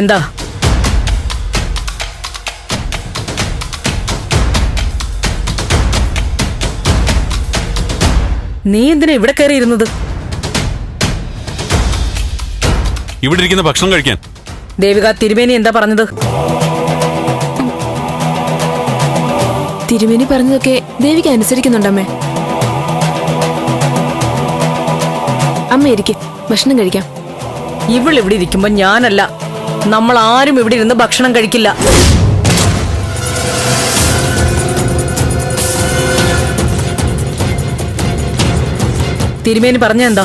എന്താ? നീ എന്തിനാ ഇവിടെ കയറിയിരുന്നത്? ഇവിടെ ഇരിക്കുന്ന ഭക്ഷണം കഴിക്കാൻ. ദേവിക തിരുമേനി എന്താ പറഞ്ഞത്? തിരുമേനി പറഞ്ഞതൊക്കെ ദേവിക അനുസരിക്കുന്നുണ്ടമ്മേ. അമ്മ ഇരിക്കെ ഭക്ഷണം കഴിക്കാം. ഇവൾ ഇവിടെ ഇരിക്കുമ്പോ ഞാനല്ല. നമ്മൾ ആരും ഇവിടെ ഇരുന്ന് ഭക്ഷണം കഴിക്കില്ല. തിരുമേനി പറഞ്ഞ എന്താ?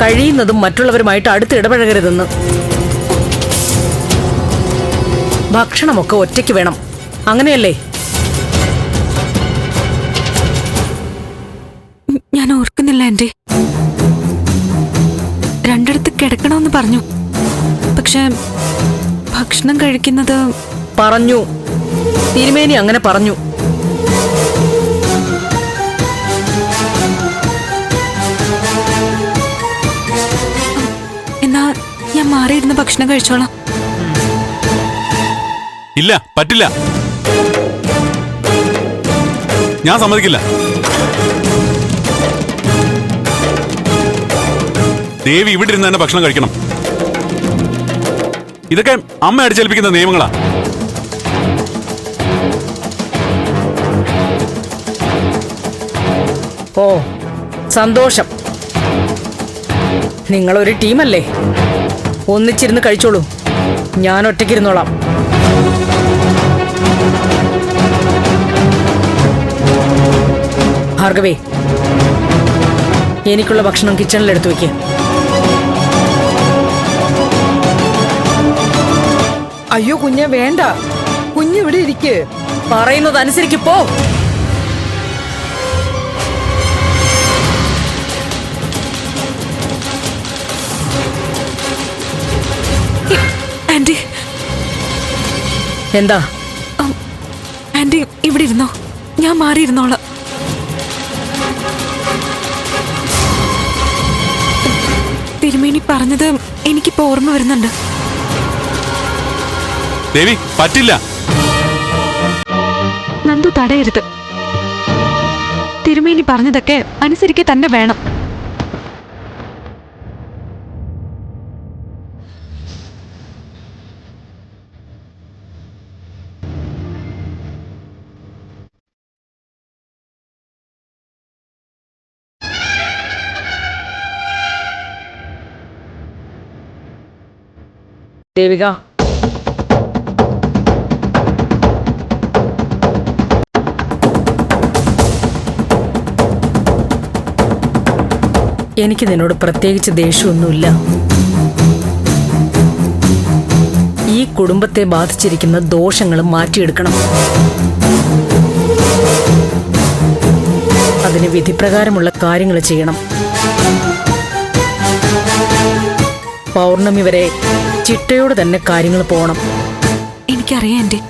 കഴിയുന്നതും മറ്റുള്ളവരുമായിട്ട് അടുത്ത് ഇടപഴകരുതെന്ന്. ഭക്ഷണമൊക്കെ ഒറ്റയ്ക്ക് വേണം. അങ്ങനെയല്ലേ? ഞാൻ ഓർക്കുന്നില്ല എന്റെ രണ്ടിടത്ത് കിടക്കണമെന്ന് പറഞ്ഞു. പക്ഷെ ഭക്ഷണം കഴിക്കുന്നത് പറഞ്ഞു. തിരുമേനി അങ്ങനെ പറഞ്ഞു. എന്നാ ഞാൻ മാറിയിരുന്ന് ഭക്ഷണം കഴിച്ചോളാം. ഇല്ല പറ്റില്ല. ഞാൻ സമ്മതിക്കില്ല. ദേവി ഇവിടെ ഇരുന്ന് തന്നെ ഭക്ഷണം കഴിക്കണം. ഇതൊക്കെ അമ്മ അടിച്ചേൽപ്പിക്കുന്ന നിയമങ്ങളാ. ഓ സന്തോഷം. നിങ്ങളൊരു ടീമല്ലേ? ഒന്നിച്ചിരുന്ന് കഴിച്ചോളൂ. ഞാൻ ഒറ്റയ്ക്കിരുന്നോളാം. ഭാർഗവേ എനിക്കുള്ള ഭക്ഷണം കിച്ചണിൽ എടുത്തു അയ്യോ കുഞ്ഞെ വേണ്ട. കുഞ്ഞിവിടെ ഇരിക്ക്. പറയുന്നത് അനുസരിക്ക് പോ. ആന്റി. എന്താ? ആന്റി ഇവിടെ ഇരുന്നോ. ഞാൻ മാറിയിരുന്നോളാം. തിരുമേനി പറഞ്ഞത് എനിക്കിപ്പോ ഓർമ്മ വരുന്നുണ്ട്. ദേവി പറ്റില്ല. നന്ദു തടയരുത്. തിരുമേനി പറഞ്ഞതൊക്കെ അനുസരിക്കെ തന്നെ വേണം. ദേവിക എനിക്ക് നിന്നോട് പ്രത്യേകിച്ച് ദേഷ്യമൊന്നുമില്ല. ഈ കുടുംബത്തെ ബാധിച്ചിരിക്കുന്ന ദോഷങ്ങൾ മാറ്റിയെടുക്കണം. അതിന് വിധിപ്രകാരമുള്ള കാര്യങ്ങൾ ചെയ്യണം. പൗർണമി വരെ ചിട്ടയോട് തന്നെ കാര്യങ്ങൾ പോകണം എനിക്കറിയാം ആന്റി.